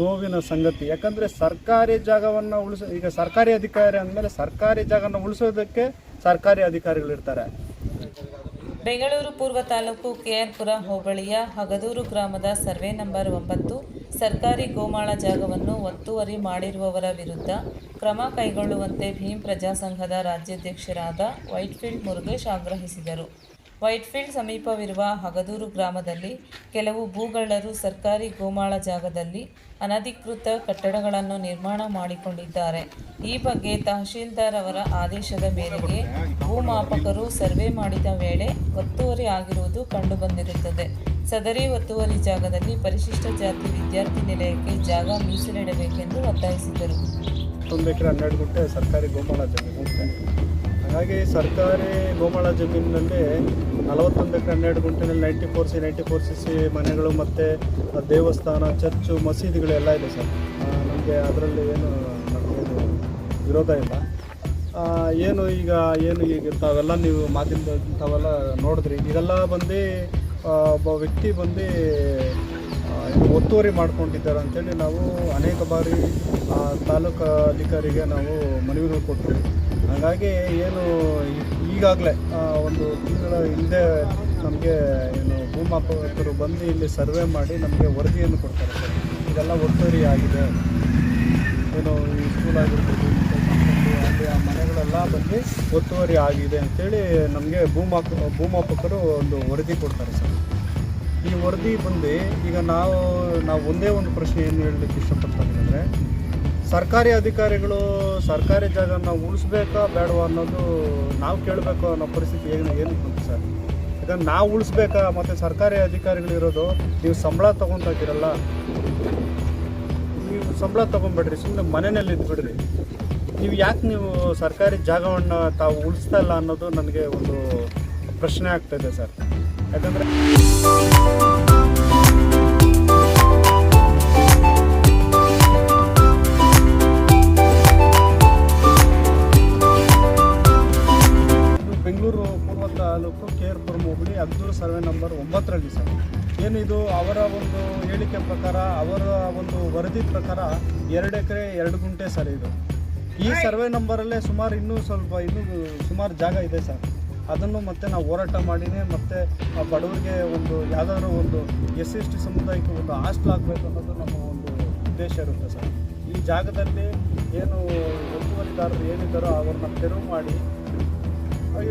ನೋವಿನ ಸಂಗತಿ. ಯಾಕಂದರೆ ಸರ್ಕಾರಿ ಜಾಗವನ್ನು ಉಳಿಸ, ಈಗ ಸರ್ಕಾರಿ ಅಧಿಕಾರಿ ಅಂದಮೇಲೆ ಸರ್ಕಾರಿ ಜಾಗನ ಉಳಿಸೋದಕ್ಕೆ ಸರ್ಕಾರಿ ಅಧಿಕಾರಿಗಳಿರ್ತಾರೆ ಬೆಂಗಳೂರು ಪೂರ್ವ ತಾಲೂಕು ಕೆಆರ್ಪುರ ಹೋಬಳಿಯ ಹಗದೂರು ಗ್ರಾಮದ ಸರ್ವೆ ನಂಬರ್ ಒಂಬತ್ತು, ಸರ್ಕಾರಿ ಗೋಮಾಳ ಜಾಗವನ್ನು ಒತ್ತುವರಿ ಮಾಡಿರುವವರ ವಿರುದ್ಧ ಕ್ರಮ ಕೈಗೊಳ್ಳುವಂತೆ ಭೀಮ್ ಪ್ರಜಾಸಂಘದ ರಾಜ್ಯಾಧ್ಯಕ್ಷರಾದ ವೈಟ್ಫೀಲ್ಡ್ ಮುರುಗೇಶ್ ಆಗ್ರಹಿಸಿದರು. ವೈಟ್ಫೀಲ್ಡ್ ಸಮೀಪವಿರುವ ಹಗದೂರು ಗ್ರಾಮದಲ್ಲಿ ಕೆಲವು ಭೂಗಳ್ಳರು ಸರ್ಕಾರಿ ಗೋಮಾಳ ಜಾಗದಲ್ಲಿ ಅನಧಿಕೃತ ಕಟ್ಟಡಗಳನ್ನು ನಿರ್ಮಾಣ ಮಾಡಿಕೊಂಡಿದ್ದಾರೆ. ಈ ಬಗ್ಗೆ ತಹಶೀಲ್ದಾರ್ ಅವರ ಆದೇಶದ ಮೇರೆಗೆ ಭೂಮಾಪಕರು ಸರ್ವೆ ಮಾಡಿದ ವೇಳೆ ಒತ್ತುವರಿ ಆಗಿರುವುದು ಕಂಡುಬಂದಿರುತ್ತದೆ. ಸದರಿ ಒತ್ತುವರಿ ಜಾಗದಲ್ಲಿ ಪರಿಶಿಷ್ಟ ಜಾತಿ ವಿದ್ಯಾರ್ಥಿ ನಿಲಯಕ್ಕೆ ಜಾಗ ಮೀಸಲಿಡಬೇಕೆಂದು ಒತ್ತಾಯಿಸಿದರು. ಸರ್ಕಾರಿ ಗೋಮಾಳ ಜಮೀನು. ಹಾಗಾಗಿ ಸರ್ಕಾರಿ ಗೋಮಾಳ ಜಮೀನಿನಲ್ಲಿ ನಲವತ್ತೊಂದು ಎಕರೆ ಹನ್ನೆರಡು ಗುಂಟಿನಲ್ಲಿ ninety four C ninety four C C ಮನೆಗಳು ಮತ್ತು ದೇವಸ್ಥಾನ, ಚರ್ಚು, ಮಸೀದಿಗಳು ಎಲ್ಲ ಇದೆ ಸರ್. ನಮಗೆ ಅದರಲ್ಲಿ ಏನು ನಮಗೆ ವಿರೋಧ ಇಲ್ಲ. ಏನು ಈಗ ಏನು ಈಗ ತಾವೆಲ್ಲ ನೀವು ಮಾತಿನ ತಾವೆಲ್ಲ ನೋಡಿದ್ರಿ. ಇದೆಲ್ಲ ಬಂದು ಒಬ್ಬ ವ್ಯಕ್ತಿ ಬಂದು ಒತ್ತುವರಿ ಮಾಡ್ಕೊಂಡಿದ್ದಾರೆ ಅಂಥೇಳಿ ನಾವು ಅನೇಕ ಬಾರಿ ತಾಲೂಕು ಅಧಿಕಾರಿಗೆ ನಾವು ಮನವಿಗಳು ಕೊಟ್ಟರು ಹಾಗಾಗಿ ಏನು ಈಗಾಗಲೇ ಒಂದು ತಿಂಗಳ ಹಿಂದೆ ನಮಗೆ ಏನು ಭೂಮಾಪಕರು ಬಂದು ಇಲ್ಲಿ ಸರ್ವೆ ಮಾಡಿ ನಮಗೆ ವರದಿಯನ್ನು ಕೊಡ್ತಾರೆ ಸರ್. ಇದೆಲ್ಲ ಒತ್ತುವರಿ ಆಗಿದೆ. ಏನು ಈ ಸ್ಕೂಲ್ ಆಗಿರ್ಬೋದು ಅಲ್ಲಿ ಆ ಮನೆಗಳೆಲ್ಲ ಬಂದು ಒತ್ತುವರಿ ಆಗಿದೆ ಅಂಥೇಳಿ ನಮಗೆ ಭೂಮಾಪ, ಭೂಮಾಪಕರು ಒಂದು ವರದಿ ಕೊಡ್ತಾರೆ ಸರ್. ಈ ವರದಿ ಬಂದು ಈಗ ನಾವು ನಾವು ಒಂದೇ ಒಂದು ಪ್ರಶ್ನೆ ಏನು ಹೇಳಲಿಕ್ಕೆ ಇಷ್ಟಪಡ್ತಾರೆ ಅಂದರೆ ಸರ್ಕಾರಿ ಅಧಿಕಾರಿಗಳು ಸರ್ಕಾರಿ ಜಾಗನ ಉಳಿಸ್ಬೇಕಾ ಬೇಡವಾ ಅನ್ನೋದು ನಾವು ಕೇಳಬೇಕು ಅನ್ನೋ ಪರಿಸ್ಥಿತಿ ಏನು ಏನಕ್ಕೆ ಬಂತು ಸರ್? ಯಾಕಂದ್ರೆ ನಾವು ಉಳಿಸ್ಬೇಕಾ? ಮತ್ತು ಸರ್ಕಾರಿ ಅಧಿಕಾರಿಗಳು ಇರೋದು ನೀವು ಸಂಬಳ ತೊಗೊತಾ ಇದ್ದೀರಲ್ಲ ನೀವು ಸಂಬಳ ತೊಗೊಂಬೇಡ್ರಿ ಸುಮ್ಮನೆ ಮನೆಯಲ್ಲಿ ಇದ್ಬಿಡ್ರಿ. ನೀವು ಯಾಕೆ ನೀವು ಸರ್ಕಾರಿ ಜಾಗವನ್ನು ತಾವು ಉಳಿಸ್ತಾ ಇಲ್ಲ ಅನ್ನೋದು ನನಗೆ ಒಂದು ಪ್ರಶ್ನೆ ಆಗ್ತಾಯಿದೆ ಸರ್. ಯಾಕಂದರೆ ನಂಬರ್ ಒಂಬತ್ತರಲ್ಲಿ ಸರ್ ಏನಿದು ಅವರ ಒಂದು ಹೇಳಿಕೆ ಪ್ರಕಾರ ಅವರ ಒಂದು ವರದಿ ಪ್ರಕಾರ ಎರಡು ಎಕರೆ ಎರಡು ಗುಂಟೆ ಸರ್ ಇದು. ಈ ಸರ್ವೆ ನಂಬರಲ್ಲೇ ಸುಮಾರು ಇನ್ನೂ ಸ್ವಲ್ಪ ಇನ್ನೂ ಸುಮಾರು ಜಾಗ ಇದೆ ಸರ್ ಅದನ್ನು ಮತ್ತೆ ನಾವು ಹೋರಾಟ ಮಾಡಿನೇ ಮತ್ತೆ ಆ ಬಡವರಿಗೆ ಒಂದು ಯಾವ್ದಾದ್ರು ಒಂದು ಎಸ್ ಎಸ್ ಟಿ ಸಮುದಾಯಕ್ಕೆ ಒಂದು ಹಾಸ್ಟೆಲ್ ಆಗಬೇಕು ಅನ್ನೋದು ನಮ್ಮ ಒಂದು ಉದ್ದೇಶ ಇರುತ್ತೆ ಸರ್ ಈ ಜಾಗದಲ್ಲಿ ಏನು ಒತ್ತುವರಿದಾರರು ಏನಿದ್ದಾರೋ ಅವ್ರನ್ನ ತೆರವು ಮಾಡಿ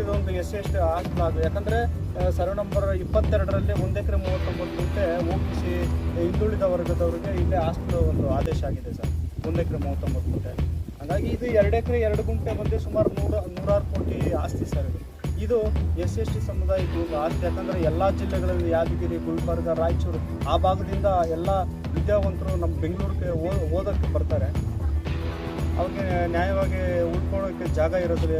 ಇದೊಂದು ಎಸ್ ಹಾಸ್ಟೆಲ್ ಅದು ಯಾಕಂದರೆ ಸರ್ವೆ ನಂಬರ್ ಇಪ್ಪತ್ತೆರಡರಲ್ಲಿ ಎಕರೆ ಮೂವತ್ತೊಂಬತ್ತು ಗುಂಟೆ ಓ ಸಿ ಹಿಂದುಳಿದ ವರ್ಗದವರಿಗೆ ಇಲ್ಲೇ ಹಾಸ್ಪಿಟಲ್ ಒಂದು ಆದೇಶ ಆಗಿದೆ ಸರ್. ಒಂದು ಎಕರೆ ಮೂವತ್ತೊಂಬತ್ತು ಗುಂಟೆ ಹಾಗಾಗಿ ಇದು ಎರಡು ಎಕರೆ ಎರಡು ಗುಂಟೆ ಬಂದು ಸುಮಾರು ನೂರ, ನೂರಾರು ಕೋಟಿ ಆಸ್ತಿ ಸರ್ ಇದು. ಎಸ್ ಎಸ್ ಟಿ ಸಮುದಾಯಕ್ಕೆ ಒಂದು ಆಸ್ತಿ. ಯಾಕಂದರೆ ಎಲ್ಲ ಜಿಲ್ಲೆಗಳಲ್ಲಿ ಯಾದಗಿರಿ, ಗುಲ್ಬರ್ಗ, ರಾಯಚೂರು ಆ ಭಾಗದಿಂದ ಎಲ್ಲ ವಿದ್ಯಾವಂತರು ನಮ್ಮ ಬೆಂಗಳೂರಿಗೆ ಓದೋಕ್ಕೆ ಬರ್ತಾರೆ. ಅವ್ರಿಗೆ ನ್ಯಾಯವಾಗಿ ಉಳ್ಕೊಳ್ಳೋಕ್ಕೆ ಜಾಗ ಇರೋದಿಲ್ಲ